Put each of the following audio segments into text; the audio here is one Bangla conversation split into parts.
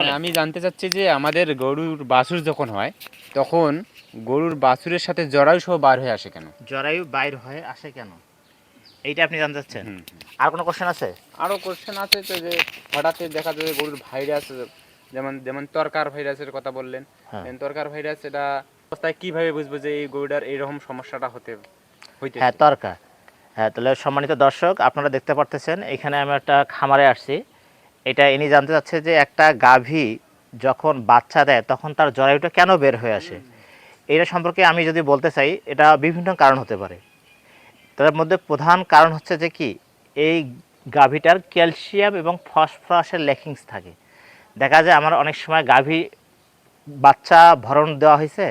মানে আমি জানতে চাচ্ছি যে আমাদের গরুর বাছুর যখন হয় তখন গরুর বাছুরের সাথে জরায়ু সহ বার হয়ে আসে কেন? জরায়ু বাইর হয়ে আসে কেন? এইটা আপনি জানতে চাচ্ছেন? আর কোনো কোশ্চেন আছে? আরও কোশ্চেন আছে তো যে হঠাৎ দেখা যায় গরুর ভাইরাস যেমন যেমন তরকার ভাইরাসের কথা বললেন। হ্যাঁ। তরকার ভাইরাস এটা অবস্থায় কীভাবে বুঝব যে এই গরুটার এইরকম সমস্যাটা হতে হইতে হ্যাঁ তরকা হ্যাঁ তাহলে সম্মানিত দর্শক আপনারা দেখতে পারতেছেন এখানে আমি একটা খামারে আসছি। এটা ইনি জানতে চাচ্ছে যে একটা গাভী যখন বাচ্চা দেয়, তখন তার জরায়ুটা কেন বের হয়ে আসে? এটা সম্পর্কে আমি যদি বলতে চাই, এটা বিভিন্ন কারণ হতে পারে। তার মধ্যে প্রধান কারণ হচ্ছে যে কি, এই গাভীটার ক্যালসিয়াম এবং ফসফরাসের লেকিংস থাকে। দেখা যায় আমার অনেক সময় গাভী বাচ্চা ভরণ দেওয়া হয়েছে,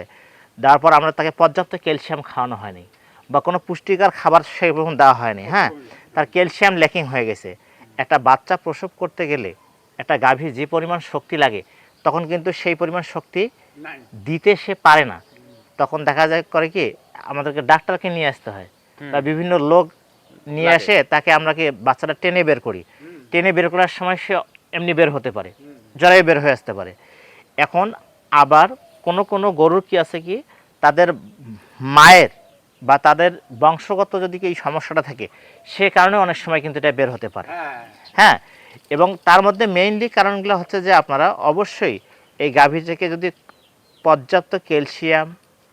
দেওয়ার পর আমরা তাকে পর্যাপ্ত ক্যালসিয়াম খাওয়ানো হয়নি বা কোনো পুষ্টিকর খাবার সেরকম দেওয়া হয়নি হ্যাঁ? তার ক্যালসিয়াম ল্যাকিং হয়ে গেছে। একটা বাচ্চা প্রসব করতে গেলে একটা গাভীর যে পরিমাণ শক্তি লাগে তখন কিন্তু সেই পরিমাণ শক্তি দিতে সে পারে না। তখন দেখা যায় করে কি আমাদেরকে ডাক্তারকে নিয়ে আসতে হয় বা বিভিন্ন লোক নিয়ে আসে তাকে আমরা কি বাচ্চাটা টেনে বের করি। টেনে বের করার সময় সে এমনি বের হতে পারে জরায়ু বের হয়ে আসতে পারে। এখন আবার কোনো কোনো গরুর কি আছে কি তাদের মায়ের বা তাদের বংশগত যদি এই সমস্যাটা থাকে সে কারণে অনেক সময় কিন্তু এটা বের হতে পারে। হ্যাঁ। এবং তার মধ্যে মেইনলি কারণগুলো হচ্ছে যে আপনারা অবশ্যই এই গাভী থেকে যদি পর্যাপ্ত ক্যালসিয়াম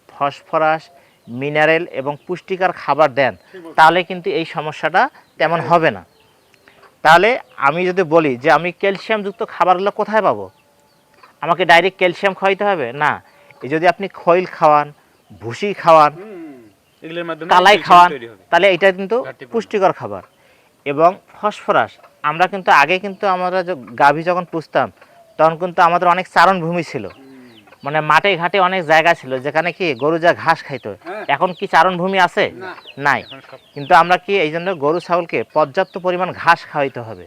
ফসফরাস মিনারেল এবং পুষ্টিকর খাবার দেন তাহলে কিন্তু এই সমস্যাটা তেমন হবে না। তাহলে আমি যদি বলি যে আমি ক্যালসিয়ামযুক্ত খাবারগুলো কোথায় পাবো? আমাকে ডাইরেক্ট ক্যালসিয়াম খাওয়াইতে হবে? না। যদি আপনি খৈল খাওয়ান ভুসি খাওয়ান এগুলোর মাধ্যমে কালাই calcium খাওয়ান তাহলে এটা কিন্তু পুষ্টিকর খাবার। এবং ফসফরাস আমরা কিন্তু আগে কিন্তু আমরা গাভী যখন পুষতাম তখন কিন্তু আমাদের অনেক চারণ ভূমি ছিল। মানে মাঠে ঘাটে অনেক জায়গা ছিল যেখানে কি গরু যা ঘাস খাইতো। এখন কি চারণ ভূমি আছে? নাই। কিন্তু আমরা কি এই জন্য গরু ছাগলকে পর্যাপ্ত পরিমাণ ঘাস খাওয়াইতে হবে।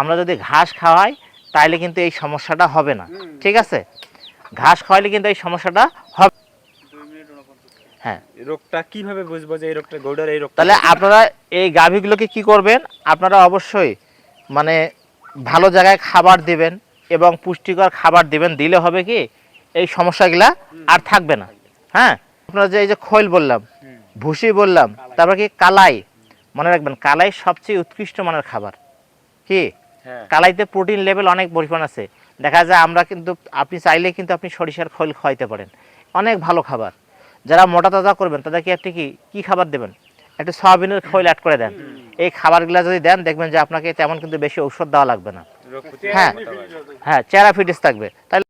আমরা যদি ঘাস খাওয়াই তাহলে কিন্তু এই সমস্যাটা হবে না। ঠিক আছে? ঘাস খাওয়াইলে কিন্তু এই সমস্যাটা হবে হ্যাঁ। রোগটা কীভাবে বুঝব যে এই রোগটা গরুটার এই রোগটা? তাহলে আপনারা এই গাভীগুলোকে কি করবেন? আপনারা অবশ্যই মানে ভালো জায়গায় খাবার দিবেন এবং পুষ্টিকর খাবার দিবেন। দিলে হবে কি? এই সমস্যাগুলা আর থাকবে না। হ্যাঁ? আপনারা যে এই যে খৈল বললাম ভুসি বললাম তারপর কি কালাই? মনে রাখবেন কালাই সবচেয়ে উৎকৃষ্ট মানের খাবার। কি? হ্যাঁ। কালাইতে প্রোটিন লেভেল অনেক পরিমাণ আছে। দেখা যায় আমরা কিন্তু আপনি চাইলে কিন্তু আপনি সরিষার খৈল খাওয়াইতে পারেন। অনেক ভালো খাবার। যারা মোটা তাজা করবেন তাদেরকে আপনি কি কি খাবার দেবেন? একটু সয়াবিনের খৈল অ্যাড করে দেন। এই খাবারগুলো যদি দেন দেখবেন যে আপনাকে তেমন কিন্তু বেশি ঔষধ দেওয়া লাগবে না। হ্যাঁ হ্যাঁ। চেরা ফিটিস থাকবে। তাহলে